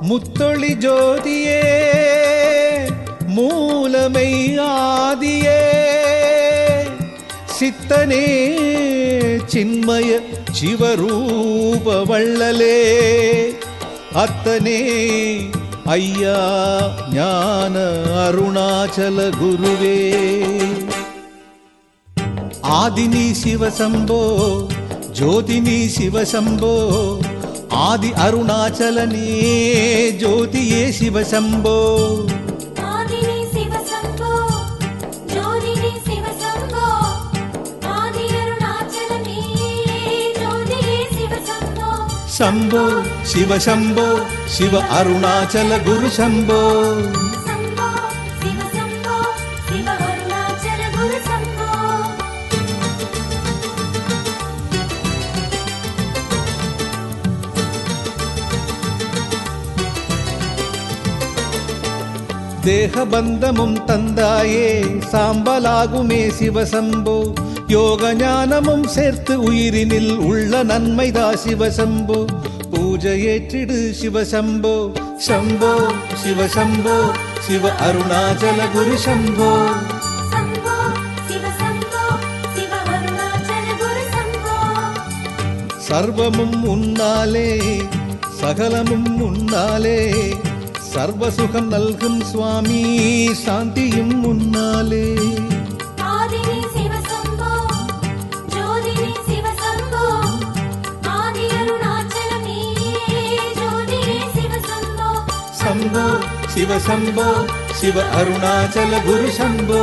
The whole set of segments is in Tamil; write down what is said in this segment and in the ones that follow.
முத்தொளி ஜோதியே மூலமை ஆதியே. சித்தனே சின்மய சிவரூப வள்ளலே. அத்தனே ஐயா ஞான அருணாச்சல குருவே. ஆதினி சிவசம்போ ஜோதினி சிவசம்போ ஆதி அருணாச்சலனே ஜோதியே சிவசம்போ ஆதினி சிவசம்போ ஜோதினி சிவசம்போ ஆதி அருணாச்சலமே ஜோதியே தேகபந்தமும் தந்தாயே சாம்பலாகுமே சிவசம்போ. யோக ஞானமும் சேர்த்து உயிரினில் உள்ள நன்மைதா சிவசம்போ. பூஜை ஏற்றிடு சிவசம்போ. சம்போ சிவசம்போ சிவ அருணாச்சல குரு சம்போ. சர்வமும் உன்னாலே சகலமும் உன்னாலே. சர்வசுகம் நல்கும் சுவாமி சாந்தியும் அருணாச்சலமே ஜோதியே சிவசம்போ சம்போ சிவ அருணாச்சல குரு சம்போ.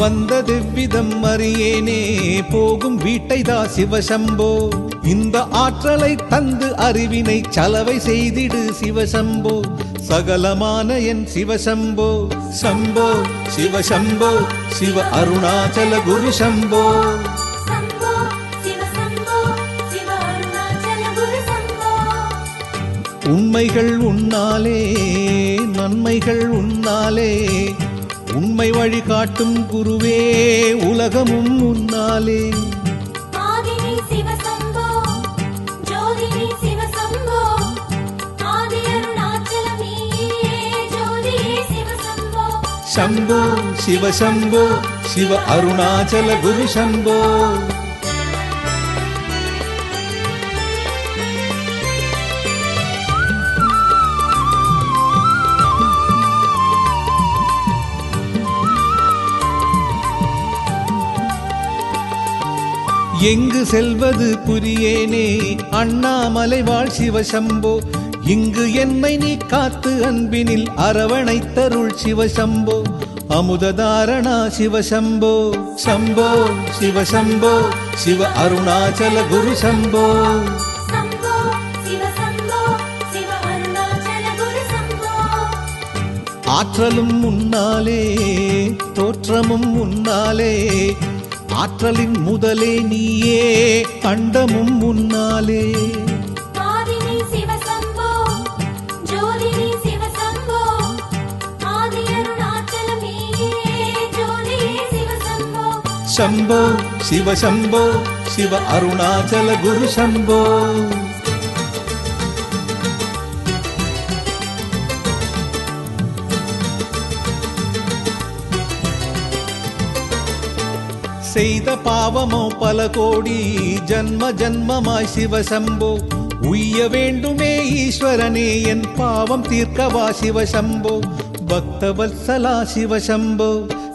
வந்தது விதம் அறியேனே. போகும் வீட்டை தா சிவசம்போ இந்த ஆற்றலை தந்து அறிவினை சலவை செய்திடு சிவசம்போ சகலமான என் சிவசம்போ சம்போ. சிவசம்போ சிவ அருணாச்சல குரு சம்போ. உண்மைகள் உன்னாலே நன்மைகள் உன்னாலே. உண்மை வழி காட்டும் குருவே உலகமும் உன்னாலே ஆதினி சிவசம்போ ஜோதினி சிவசம்போ ஆதி அருணாச்சலமே ஜோதியே எங்கு செல்வது புரியேனே? அண்ணாமலை வாழ் சிவசம்போ இங்கு என்னை நீ காத்து அன்பினில் அரவணைத்தருள் சிவசம்போ அமுததாரணா சிவசம்போ சம்போ சிவசம்போ சிவ அருணாச்சல குரு சம்போ. ஆற்றலும் முன்னாலே தோற்றமும் முன்னாலே ஆற்றலின் முதலே நீயே அண்டமும் முன்னாலே ஆதினி சிவசம்போ ஜோதினி சிவசம்போ ஆதி அருணாச்சலமே ஜோதியே செய்த பாவமோ பல கோடி ஜன்ம ஜன்மமாய் சிவசம்போ. உய்ய வேண்டுமே ஈஸ்வரனே என் பாவம் தீர்க்கவா சிவசம்போ. பக்தவத்சலா சிவசம்போ.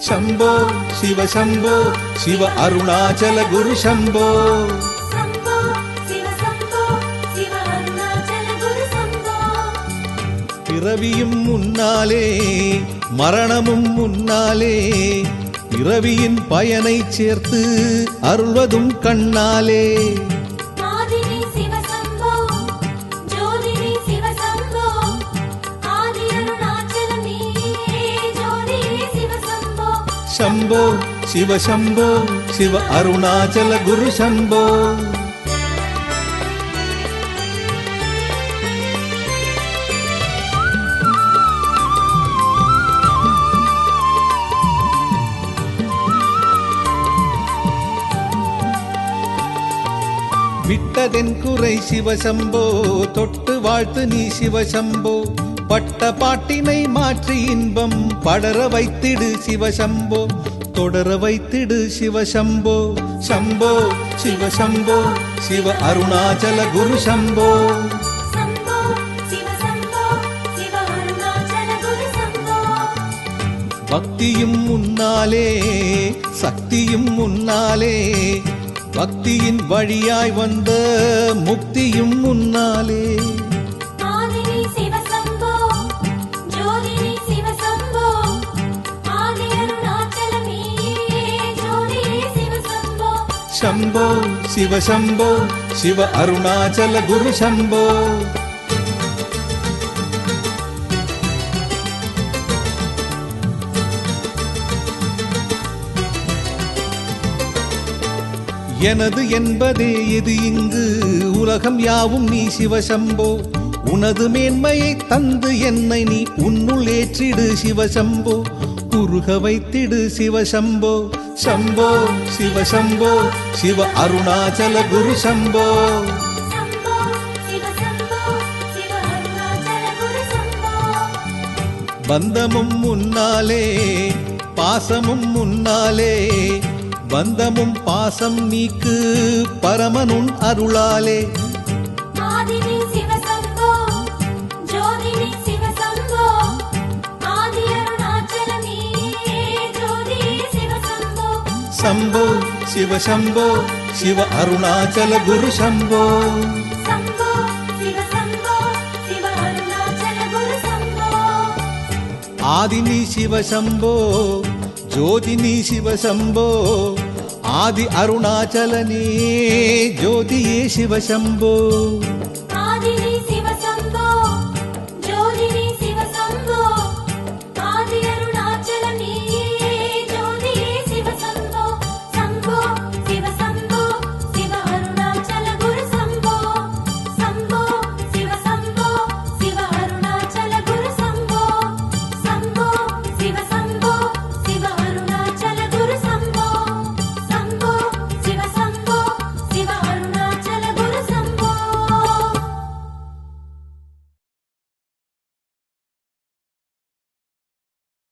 சம்போ சிவசம்போ சிவ அருணாச்சல குரு சம்போ. பிறவியும் முன்னாலே மரணமும் முன்னாலே பிறவியின் பயனை சேர்த்து அருள்வதும் கண்ணாலே. ஆதினி சிவசம்போ ஜோதினி சிவசம்போ ஆதி அருணாச்சலமே ஜோதியே விட்டதென் குறை சிவசம்போ தொட்டு வாழ்த்து நீ சிவசம்போ. பட்ட பாட்டினை மாற்றி இன்பம் படர வைத்திடு சிவசம்போ. தொடர வைத்திடு சிவசம்போ. சம்போ சிவசம்போ சிவ அருணாச்சல குரு சம்போ. பக்தியும் முன்னாலே சக்தியும் முன்னாலே பக்தியின் வழியாய் வந்த முக்தியும் முன்னாலே. ஆதினி சிவ சம்போ ஜோதினி சிவ சம்போ. ஆதி எனது என்பதே எது இங்கு. உலகம் யாவும் நீ சிவசம்போ. உனது மேன்மையை தந்து என்னை நீ உன்னுள் ஏற்றிடு சிவசம்போ. குறுக வைத்திடு சிவசம்போ. சம்போ சிவசம்போ சிவ அருணாச்சல குரு சம்போ. பந்தமும் முன்னாலே பாசமும் முன்னாலே பந்தமும் பாசம் நீக்கு பரமனுன் அருளாலே. ஆதினி சிவ சம்போ ஜோதினி சிவ சம்போ சிவ சிவ அருணாச்சல குரு சம்போ. சம்போ சிவ சம்போ சிவ அருணாச்சல குரு சம்போ ஆதினி சிவசம்போ ஜோதினி சிவசம்போ